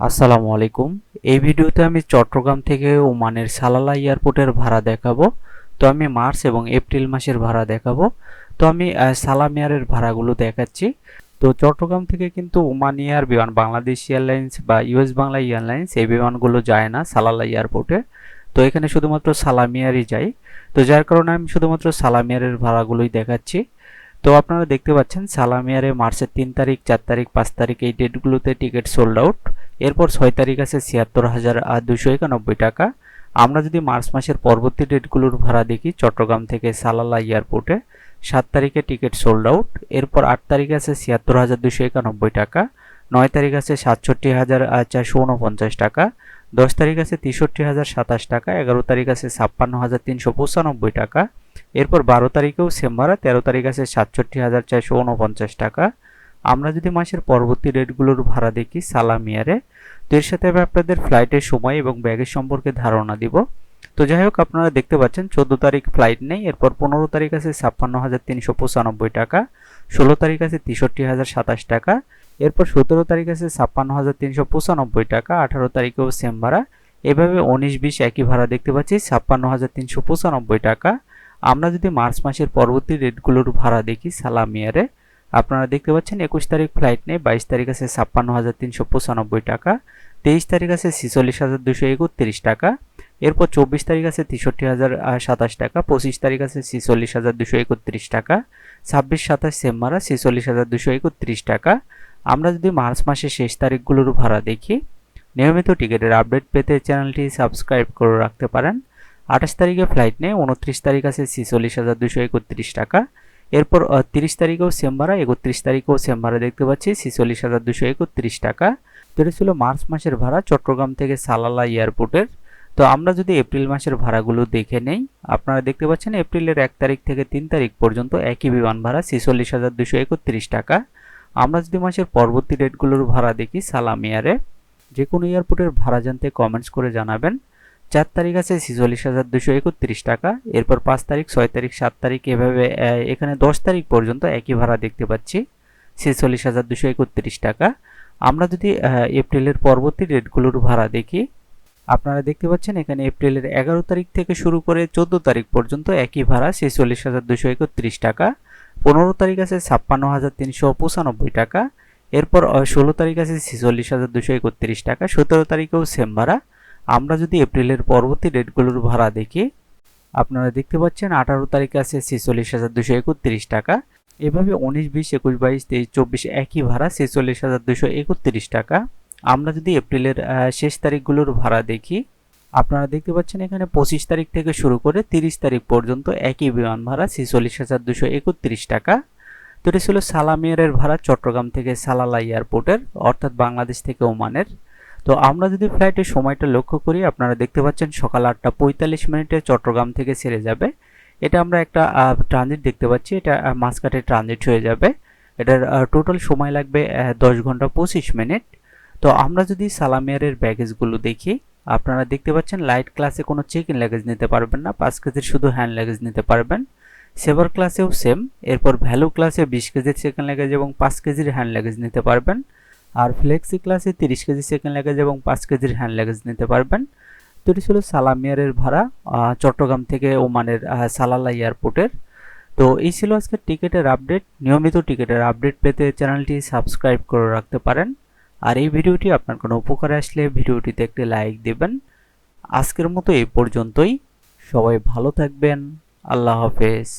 আসসালামু আলাইকুম। এই ভিডিওতে আমি চট্টগ্রাম থেকে ওমানের সালালা এয়ারপোর্টের ভাড়া দেখাবো। তো আমি মার্চ এবং এপ্রিল মাসের ভাড়া দেখাবো। তো আমি সালাম এয়ারের ভাড়াগুলো দেখাচ্ছি। তো চট্টগ্রাম থেকে কিন্তু ওমান এয়ার বিমান, বাংলাদেশ এয়ারলাইন্স বা ইউএস বাংলা এয়ারলাইন্স এই বিমানগুলো যায় না সালালা এয়ারপোর্টে। তো এখানে শুধুমাত্র সালাম এয়ারই যায়। তো যার কারণে আমি শুধুমাত্র সালাম এয়ারের ভাড়াগুলোই দেখাচ্ছি। তো আপনারা দেখতে পাচ্ছেন, সালাম এয়ারে মার্চের তিন তারিখ, চার তারিখ, পাঁচ তারিখ এই ডেটগুলোতে টিকিট সোল্ড আউট এরপর ছয় তারিখ আছে ছিয়াত্তর হাজার দুশো একানব্বই টাকা। আমরা যদি মার্চ মাসের পরবর্তী ডেটগুলোর ভাড়া দেখি, চট্টগ্রাম থেকে সালালা এয়ারপোর্টে, সাত তারিখে টিকিট সোল্ড আউট এরপর আট তারিখ আছে ছিয়াত্তর হাজার দুশো একানব্বই টাকা, নয় তারিখ আছে সাতষট্টি হাজার চারশো উনপঞ্চাশ টাকা, দশ তারিখ আছে তেষট্টি হাজার সাতাশ টাকা, এগারো তারিখ আছে ছাপ্পান্ন হাজার তিনশো পঁচানব্বই টাকা, এরপর বারো তারিখেও সেম ভাড়া, তেরো তারিখ আছে সাতষট্টি হাজার চারশো উনপঞ্চাশ টাকা আমরা যদি মাসের পরবর্তী রেটগুলোর ভাড়া দেখি সালামিয়ারে তো এর সাথে আমি আপনাদের ফ্লাইটের সময় এবং ব্যাগের সম্পর্কে ধারণা দিব। তো যাই হোক, আপনারা দেখতে পাচ্ছেন, চোদ্দ তারিখ ফ্লাইট নেই, এরপর পনেরো তারিখ আছে ছাপ্পান্ন হাজার তিনশো পঁচানব্বই টাকা, ষোলো তারিখ আছে তেষট্টি হাজার সাতাশ টাকা, এরপর সতেরো তারিখ আছে ছাপ্পান্ন হাজার তিনশো পঁচানব্বই টাকা, আঠারো তারিখেও সেম ভাড়া। এভাবে উনিশ, বিশ একই ভাড়া দেখতে পাচ্ছি, ছাপ্পান্ন হাজার তিনশো পঁচানব্বই টাকা। আমরা যদি মার্চ মাসের পরবর্তী রেটগুলোর ভাড়া দেখি সালামিয়ারে আপনারা দেখতে পাচ্ছেন একুশ তারিখ ফ্লাইট নেই বাইশ তারিখ আছে ছাপ্পান্ন হাজার তিনশো পঁচানব্বই টাকা, তেইশ তারিখ আছে ছিচল্লিশ হাজার দুশো একত্রিশ টাকা, এরপর চব্বিশ তারিখ আছে তেষট্টি হাজার সাতাশ টাকা, পঁচিশ তারিখ আছে ছিচল্লিশ হাজার দুশো একত্রিশ টাকা, ছাব্বিশ, সাতাশ সেম্বারা ছিচল্লিশ হাজার দুশো একত্রিশ টাকা। আমরা যদি মার্চ মাসের শেষ তারিখগুলোর ভাড়া দেখি, নিয়মিত টিকিটের আপডেট পেতে চ্যানেলটি সাবস্ক্রাইব করে রাখতে পারেন। আঠাশ তারিখে ফ্লাইট নেই উনত্রিশ তারিখ আছে ছিচল্লিশ হাজার দুশো একত্রিশ টাকা এরপর তিরিশ তারিখেও সেম ভাড়া একত্রিশ তারিখেও সেম ভাড়া দেখতে পাচ্ছি, ছিচল্লিশ হাজার দুশো একত্রিশ টাকা। তো এটা ছিল মার্চ মাসের ভাড়া, চট্টগ্রাম থেকে সালালা এয়ারপোর্টের। তো আমরা যদি এপ্রিল মাসের ভাড়াগুলো দেখে নেই, আপনারা দেখতে পাচ্ছেন এপ্রিলের এক তারিখ থেকে তিন তারিখ পর্যন্ত একই বিমান ভাড়া, ছিচল্লিশ হাজার দুশো একত্রিশ টাকা। আমরা যদি মাসের পরবর্তী ডেটগুলোর ভাড়া দেখি, সালাম এয়ারে, যে কোনো এয়ারপোর্টের ভাড়া জানতে কমেন্টস করে জানাবেন। চার তারিখ আছে, ছিচল্লিশ হাজার দুশো একত্রিশ টাকা। এরপর পাঁচ তারিখ, ছয় তারিখ, সাত তারিখ, এভাবে এখানে দশ তারিখ পর্যন্ত একই ভাড়া দেখতে পাচ্ছি, ছেচল্লিশ হাজার দুশো একত্রিশ টাকা। আমরা যদি এপ্রিলের পরবর্তী ডেটগুলোর ভাড়া দেখি, আপনারা দেখতে পাচ্ছেন এখানে এপ্রিলের এগারো তারিখ থেকে শুরু করে চোদ্দ তারিখ পর্যন্ত একই ভাড়া, ছেচল্লিশ হাজার দুশো একত্রিশ টাকা। পনেরো তারিখ আছে, ছাপ্পান্ন হাজার তিনশো পঁচানব্বই টাকা। এরপর ষোলো তারিখ আছে, ছেচল্লিশ হাজার দুশো একত্রিশ টাকা। সতেরো তারিখেও সেম ভাড়া। আমরা যদি এপ্রিলের পরবর্তী ডেটগুলোর ভাড়া দেখি, আপনারা দেখতে পাচ্ছেন আঠারো তারিখে আছে ছেচল্লিশ হাজার দুশো একত্রিশ টাকা। এভাবে উনিশ, বিশ, একুশ, বাইশ, তেইশ, চব্বিশ একই ভাড়া ছেচল্লিশ হাজার দুশো একত্রিশ টাকা। আমরা যদি এপ্রিলের শেষ তারিখগুলোর ভাড়া দেখি, আপনারা দেখতে পাচ্ছেন এখানে পঁচিশ তারিখ থেকে শুরু করে তিরিশ তারিখ পর্যন্ত একই বিমান ভাড়া ছেচল্লিশ হাজার দুশো একত্রিশ টাকা। তো এটা ছিল সালামিয়ারের ভাড়া চট্টগ্রাম থেকে সালালা এয়ারপোর্টের, অর্থাৎ বাংলাদেশ থেকে ওমানের। তো আমরা যদি ফ্লাইটের সময়টা লক্ষ্য করি আপনারা দেখতে পাচ্ছেন সকাল আটটা পঁয়তাল্লিশ মিনিটে চট্টগ্রাম থেকে ছেড়ে যাবে। এটা আমরা একটা ট্রানজিট দেখতে পাচ্ছি। এটা আহ, মাঝখাটে ট্রানজিট হয়ে যাবে। এটার টোটাল সময় লাগবে দশ ঘণ্টা পঁচিশ মিনিট। তো আমরা যদি সালামিয়ারের ব্যাগেজগুলো দেখি আপনারা দেখতে পাচ্ছেন লাইট ক্লাসে কোনো চেক ইন লাগেজ নিতে পারবেন না। পাঁচ কেজির শুধু হ্যান্ড লাগেজ নিতে পারবেন। সেভার ক্লাসেও সেম এরপর ভ্যালু ক্লাসে বিশ কেজির ইন লাগেজ এবং পাঁচ কেজির হ্যান্ড লাগেজ নিতে পারবেন। আর ফ্লেক্সি ক্লাসে তিরিশ কেজি সেকেন্ড লাগেজ এবং পাঁচ কেজির হ্যান্ড লাগেজ নিতে পারবেন। তো এটি ছিল সালামিয়ারের ভাড়া চট্টগ্রাম থেকে ওমানের সালালা এয়ারপোর্টের তো এই ছিল আজকের টিকিটের আপডেট নিয়মিত টিকিটের আপডেট পেতে চ্যানেলটি সাবস্ক্রাইব করে রাখতে পারেন। আর এই ভিডিওটি আপনার কোনো উপকারে আসলে ভিডিওটিতে একটি লাইক দেবেন। আজকের মতো এই পর্যন্তই। সবাই ভালো থাকবেন। আল্লাহ হাফেজ।